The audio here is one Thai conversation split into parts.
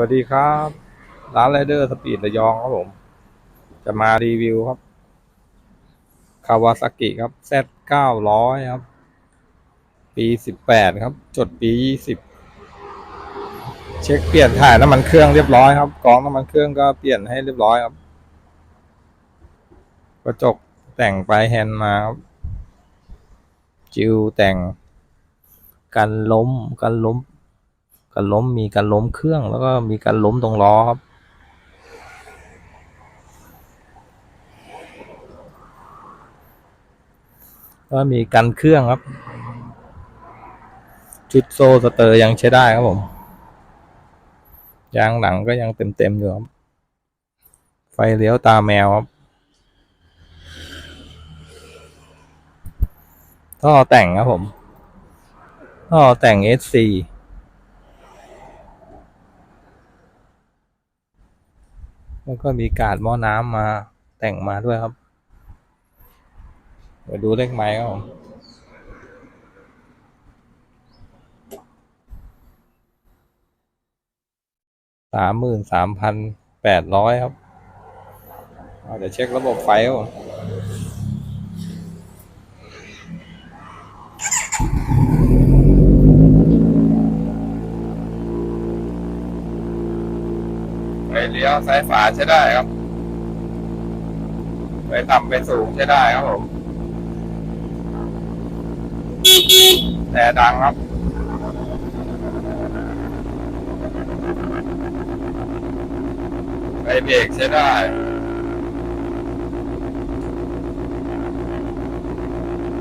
วัสดีครับ ร้านไรเดอร์สปีดระยองครับผม จะมารีวิวครับคาวาซากิครับ Z เก้าร้อยครับ ปีสิบแปดครับ จดปียี่สิบเช็คเปลี่ยนถ่ายน้ำมันเครื่องเรียบร้อยครับกรองน้ำมันเครื่องก็เปลี่ยนให้เรียบร้อยครับกระจกแต่งปลายแฮนด์มาครับจิวแต่งกันล้มกันล้ม การล้มมีการล้มเครื่องแล้วก็มีการล้มตรงล้อครับก็มีกันเครื่องครับ ชุดโซ่สเตอร์ยังใช้ได้ครับผม ยางหลังก็ยังเต็มๆอยู่ครับ ไฟเลี้ยวตาแมวครับท่อแต่งครับผมท่อแต่ง SC แล้วก็มีกาดหม้อน้ำมาแต่งมาด้วยครับเดี๋ยวดูเลขไม้ครับผมสามหมื่นสามพันแปดร้อยครับเอาเดี๋ยวเช็คระบบไฟครับผม ไฟเลี้ยวซ้ายฝาใช้ได้ครับ ไปต่ำไปสูงใช้ได้ครับผมแต่ดังครับไปเบรกใช้ได้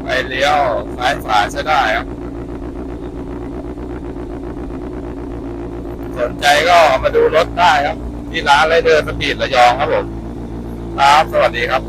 ไปเลี้ยวซ้ายขวาใช้ได้ครับ สนใจก็มาดูรถได้ครับ ที่ร้านไรเดอร์สปีดระยองครับผมครับสวัสดีครับ